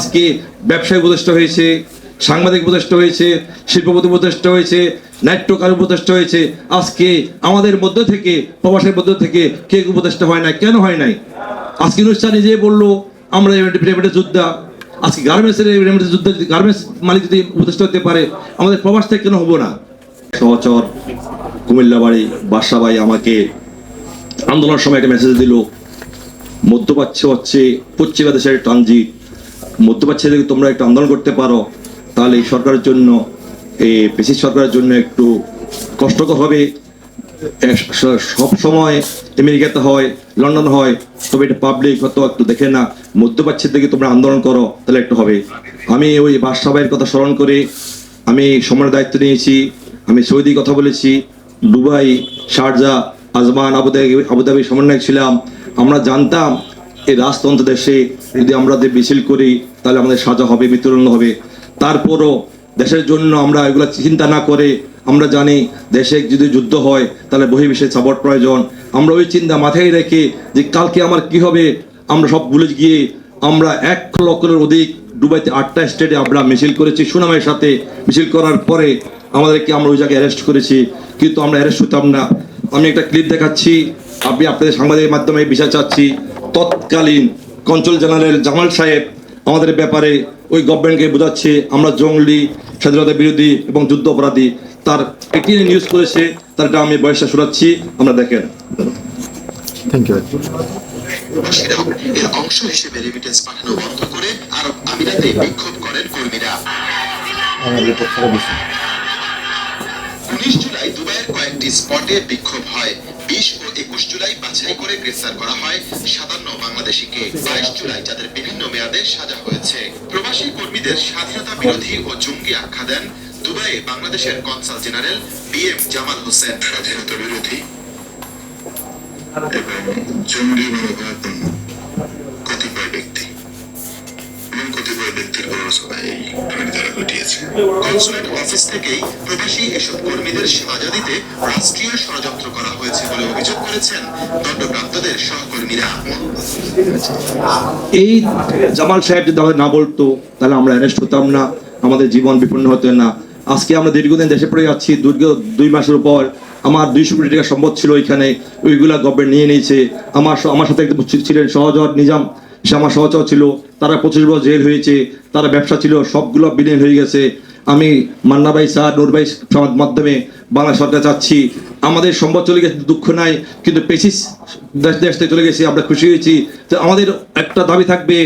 আজকে ব্যবসায়ী উপদেষ্টা হয়েছে, সাংবাদিক উপদেষ্টা হয়েছে, শিল্পপতি উপদেষ্টা হয়েছে, নাট্যকার উপদেষ্টা হয়েছে। আজকে আমাদের মধ্য থেকে, প্রবাসের মধ্য থেকে কে উপদেষ্টা হয় না কেন হয় নাই? আজকে অনুষ্ঠান নিজে বলল, আমরা রেমিটেন্স যোদ্ধা। আজকে গার্মেন্টসের রেমিটেন্স যুদ্ধ গার্মেন্টস মালিক যদি উপদেষ্টা হতে পারে, আমাদের প্রবাস থেকে কেন হব না? সহচর কুমিল্লা বাড়ি বাসা ভাই আমাকে আন্দোলনের সময় একটা মেসেজ দিল, মধ্যপ্রাচ্য হচ্ছে পশ্চিমা দেশের ট্রানজিট। মধ্যপ্রাচ্যে তোমরা একটু আন্দোলন করতে পারো, তাহলে এই সরকারের জন্য এই পেশি সরকারের জন্য একটু কষ্টকর হবে। সব সময় আমেরিকাতে হয়, লন্ডন হয়, তবে এটা পাবলিক হয়তো একটু দেখে না। মধ্যপ্রাচ্যের দিকে তোমরা আন্দোলন করো, তাহলে একটু হবে। আমি ওই বাদশাহের কথা স্মরণ করে। আমি সময়ের দায়িত্ব নিয়েছি। আমি সৌদি কথা বলেছি। Dubai, Sharjah, Ajman, Abu Dhabi Abu Dhabi সমন্বয়ক ছিলাম। আমরা জানতাম এই রাজতন্ত্র দেশে যদি আমরা যে মিছিল করি, তাহলে আমাদের সাজা হবে, মৃত্যুদণ্ড হবে। তারপরও দেশের জন্য আমরা এগুলো চিন্তা না করে আমরা জানি দেশে যদি যুদ্ধ হয়, তাহলে বহির্বিশ্বের সাপোর্ট প্রয়োজন। আমরা ওই চিন্তা মাথায় রেখে যে কালকে আমার কি হবে, আমরা সব ভুলে গিয়ে আমরা এক লক্ষের অধিক দুবাইতে আটটা স্টেটে আমরা মিছিল করেছি, সুনামের সাথে মিছিল করার পরে আমাদেরকে আমরা ওই জায়গায় অ্যারেস্ট করেছি। কিন্তু আমরা অ্যারেস্ট হতাম না। আমি একটা ক্লিপ দেখাচ্ছি, আপনি আপনাদের সাংবাদিকের মাধ্যমে বিষয় চাচ্ছি। তৎকালীন কঞ্চল জেনারেল জামাল সাহেব আমাদের ব্যাপারে ওই গভর্নমেন্টকে বোঝাচ্ছে আমরা জঙ্গলি স্বাধীনতা বিরোধী এবং যুদ্ধ অপরাধী। তার একটি নিউজ করেছে তারটা আমি বয়সটা শোনাচ্ছি আমরা দেখেন। থ্যাংক ইউ এর অংশ হিসেবে রেমিটেন্স পাঠানো বন্ধ করে আরব আমিরাতে বিক্ষোভ করেন কর্মীরা। উনিশ জুলাই দুবাইয়ের কয়েকটি স্পটে বিক্ষোভ হয়। বিশ ও একুশ জুলাই বাছাই করে গ্রেফতার করা হয় সাতান্ন বাংলাদেশিকে। বাইশ জুলাই যাদের বিভিন্ন মেয়াদে সাজা হয়েছে। প্রবাসী কর্মীদের স্বাধীনতা বিরোধী ও জঙ্গি আখ্যা দেন দুবাইয়ে বাংলাদেশের consul general B M Jamal Hossain. স্বাধীনতা বিরোধী এবং জঙ্গি কতিপয় ব্যক্তি এবং কতিপয় ব্যক্তির ঘটনা তারা ঘটিয়েছে কনসুলেট অফিস থেকেই প্রবাসী এসব কর্মীদের সাজা দিতে রাষ্ট্রীয় ষড়যন্ত্র করা হয়েছে বলে অভিযোগ করেছেন দণ্ডপ্রাপ্তদের সহকর্মীরা। এই জামাল সাহেব যদি আমাদের না বলতো, তাহলে আমরা অ্যারেস্ট হতাম না, আমাদের জীবন বিপন্ন হতো না। আজকে আমরা দীর্ঘদিন দেশে পড়ে যাচ্ছি দীর্ঘ দুই মাসের উপর আমার দুইশো কোটি টাকা সম্পদ ছিল ওইখানে ওইগুলা গভর্নমেন্ট নিয়ে নিয়েছে। আমার আমার সাথে একদম ছিলেন সহজর নিজাম, সে আমার সহচর ছিল। তারা পঁচিশ বছর জেল হয়েছে, তারা ব্যবসা ছিল, সবগুলো বিলীন হয়ে গেছে। আমি মান্না ভাই স্যার, নুর ভাই সমাজ মাধ্যমে বাংলা সরকার চাচ্ছি। আমাদের সম্পদ চলে গেছে, দুঃখ নাই, কিন্তু পেশিস দেশ দেশ থেকে চলে গেছে, আমরা খুশি হয়েছি। তো আমাদের একটা দাবি থাকবে,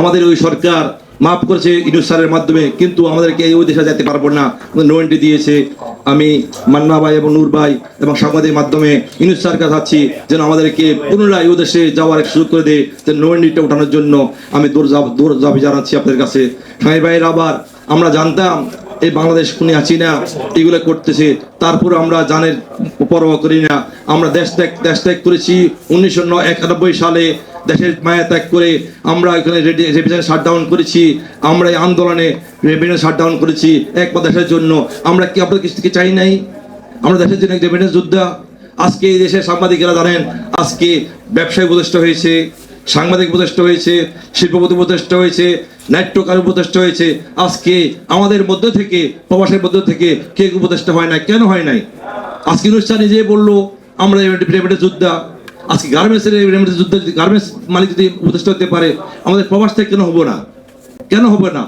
আমাদের ওই সরকার মাফ করেছে ইনুস স্যারের মাধ্যমে, কিন্তু আমাদেরকে ওই দেশে যেতে পারব না। নোয়েন্টি দিয়েছে। আমি মান্না ভাই এবং নূর ভাই এবং সাংবাদিক মাধ্যমে ইনুস স্যারকে চাচ্ছি যেন আমাদেরকে পুনরায় ওই দেশে যাওয়ার সুযোগ করে দেয়, যে নোয়েন্টিটা ওঠানোর জন্য আমি দূর দূর দাবি জানাচ্ছি আপনাদের কাছে। সাহেব ভাইয়ের আবার আমরা জানতাম, এই বাংলাদেশ খুনি আছি না এগুলো করতেছে। তারপর আমরা জানের পরোয়া করি না। আমরা দেশ ত্যাগ দেশ ত্যাগ করেছি উনিশশো একানব্বই সালে। দেশের মায়া ত্যাগ করে আমরা এখানে রেভিশন শাটডাউন করেছি। আমরা এই আন্দোলনে রেভিশন শাটডাউন করেছি একমাত্র দেশের জন্য। আমরা কি আপনাদের কিছু থেকে চাই নাই? আমরা দেশের জন্য রেভিশন যোদ্ধা। আজকে এই দেশের সাংবাদিকেরা জানেন, আজকে ব্যবসায় উপদেষ্টা হয়েছে। সাংবাদিক উপদেষ্টা হয়েছে, শিল্পপতি উপদেষ্টা হয়েছে, নাট্যকার উপদেষ্টা হয়েছে। আজকে আমাদের মধ্য থেকে, প্রবাসের মধ্য থেকে কে উপদেষ্টা হয় না কেন হয় নাই? আজকে অনুষ্ঠান নিজে বলল, আমরা রেমিটেন্স যোদ্ধা। আজকে গার্মেন্টসের রেমিটেন্স যুদ্ধ গার্মেন্টস মালিক যদি উপদেষ্টা হতে পারে, আমাদের প্রবাস থেকে কেন হব না? কেন হবে না?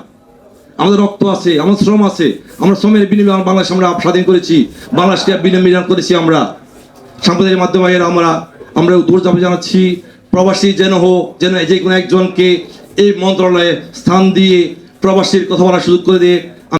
আমাদের রক্ত আছে আমার শ্রম আছে, আমরা শ্রমের বিনিময়ে বাংলাদেশ আমরা স্বাধীন করেছি, বাংলাদেশকে বিনিময় করেছি আমরা। সাংবাদিকের মাধ্যমে আমরা আমরা দূর জানাচ্ছি প্রবাসী যেন হোক, যেন যে কোনো একজনকে এই মন্ত্রণালয়ে স্থান দিয়ে প্রবাসীর কথা বলার সুযোগ করে দিয়ে